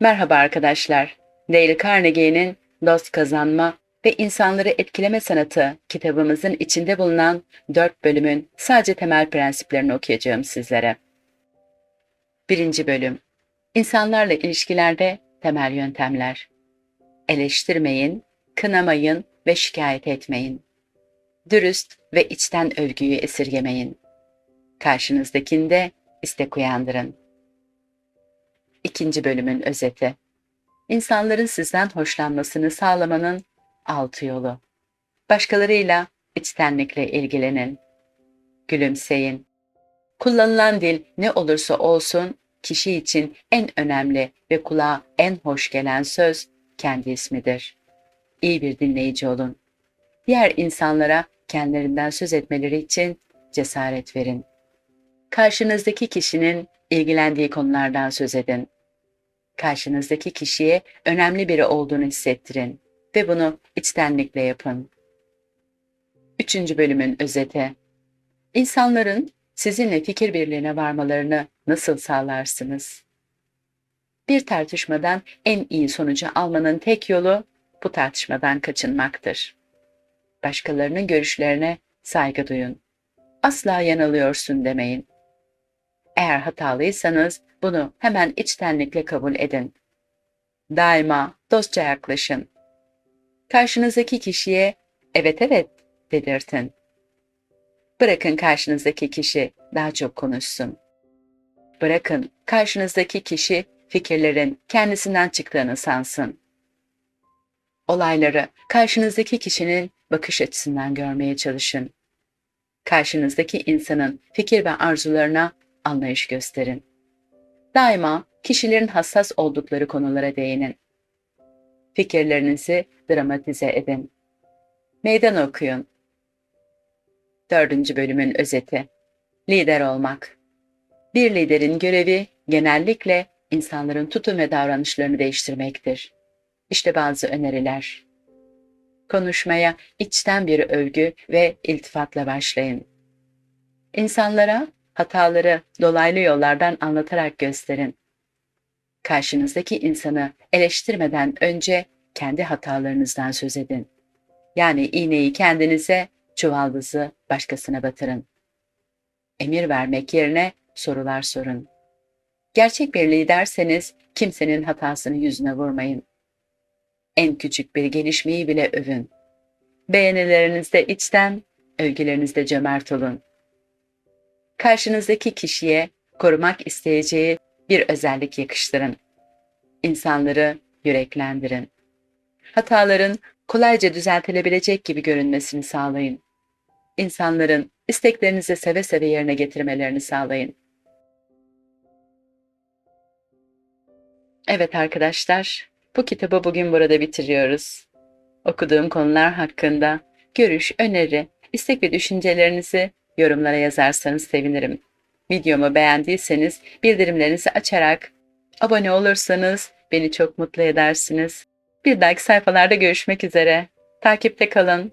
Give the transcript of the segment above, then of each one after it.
Merhaba arkadaşlar. Dale Carnegie'nin Dost Kazanma ve İnsanları Etkileme Sanatı kitabımızın içinde bulunan dört bölümün sadece temel prensiplerini okuyacağım sizlere. Birinci bölüm. İnsanlarla ilişkilerde temel yöntemler. Eleştirmeyin, kınamayın ve şikayet etmeyin. Dürüst ve içten övgüyü esirgemeyin. Karşınızdakinde istek uyandırın. İkinci bölümün özeti. İnsanların sizden hoşlanmasını sağlamanın altı yolu. Başkalarıyla içtenlikle ilgilenin. Gülümseyin. Kullanılan dil ne olursa olsun kişi için en önemli ve kulağa en hoş gelen söz kendi ismidir. İyi bir dinleyici olun. Diğer insanlara kendilerinden söz etmeleri için cesaret verin. Karşınızdaki kişinin ilgilendiği konulardan söz edin. Karşınızdaki kişiye önemli biri olduğunu hissettirin ve bunu içtenlikle yapın. Üçüncü bölümün özeti. İnsanların sizinle fikir birliğine varmalarını nasıl sağlarsınız? Bir tartışmadan en iyi sonucu almanın tek yolu bu tartışmadan kaçınmaktır. Başkalarının görüşlerine saygı duyun. Asla yanılıyorsun demeyin. Eğer hatalıysanız bunu hemen içtenlikle kabul edin. Daima dostça yaklaşın. Karşınızdaki kişiye evet evet dedirtin. Bırakın karşınızdaki kişi daha çok konuşsun. Bırakın karşınızdaki kişi fikirlerin kendisinden çıktığını sansın. Olayları karşınızdaki kişinin bakış açısından görmeye çalışın. Karşınızdaki insanın fikir ve arzularına anlayış gösterin. Daima kişilerin hassas oldukları konulara değinin. Fikirlerinizi dramatize edin. Meydan okuyun. Dördüncü bölümün özeti. Lider olmak. Bir liderin görevi genellikle insanların tutum ve davranışlarını değiştirmektir. İşte bazı öneriler. Konuşmaya içten bir övgü ve iltifatla başlayın. İnsanlara hataları dolaylı yollardan anlatarak gösterin. Karşınızdaki insanı eleştirmeden önce kendi hatalarınızdan söz edin. Yani iğneyi kendinize, çuvaldızı başkasına batırın. Emir vermek yerine sorular sorun. Gerçek bir liderseniz kimsenin hatasını yüzüne vurmayın. En küçük bir gelişmeyi bile övün. Beğenilerinizde içten, övgülerinizde cömert olun karşınızdaki kişiye korumak isteyeceği bir özellik yakıştırın. İnsanları yüreklendirin. Hataların kolayca düzeltilebilecek gibi görünmesini sağlayın. İnsanların isteklerinizi seve seve yerine getirmelerini sağlayın. Evet arkadaşlar, bu kitabı bugün burada bitiriyoruz. Okuduğum konular hakkında görüş, öneri, istek ve düşüncelerinizi Yorumlara yazarsanız sevinirim. Videomu beğendiyseniz bildirimlerinizi açarak abone olursanız beni çok mutlu edersiniz. Bir dahaki sayfalarda görüşmek üzere. Takipte kalın.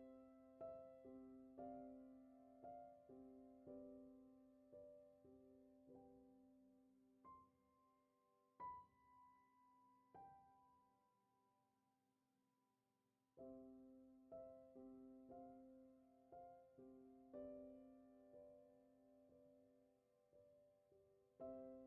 you.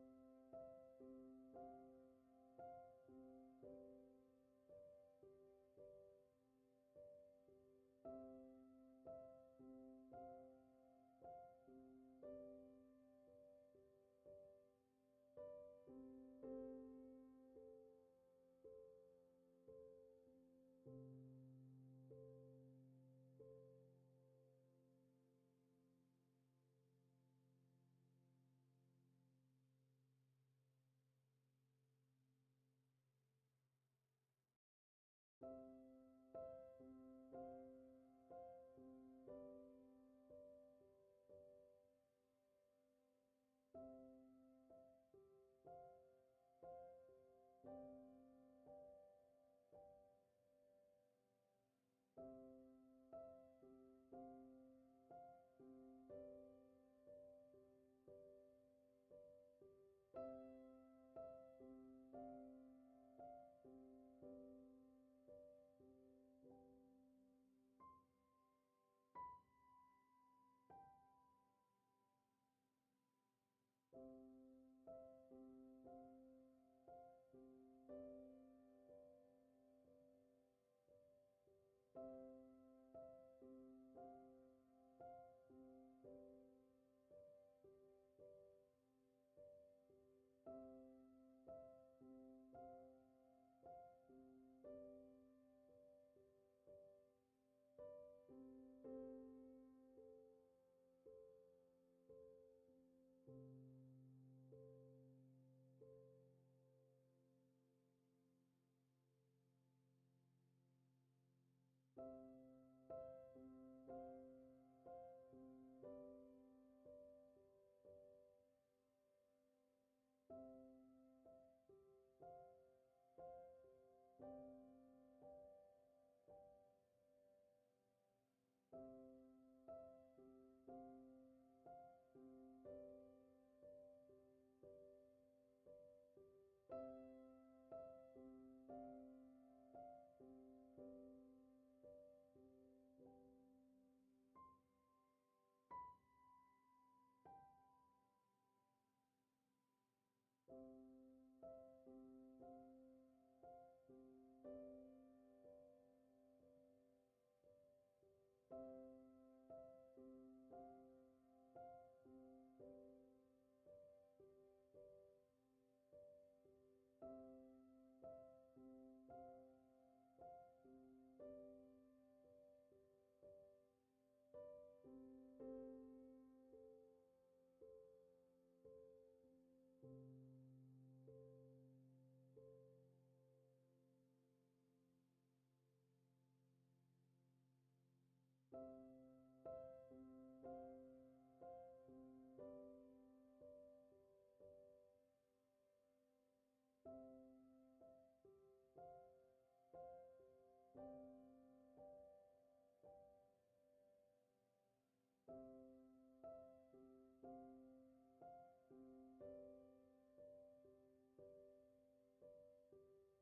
you.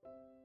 you.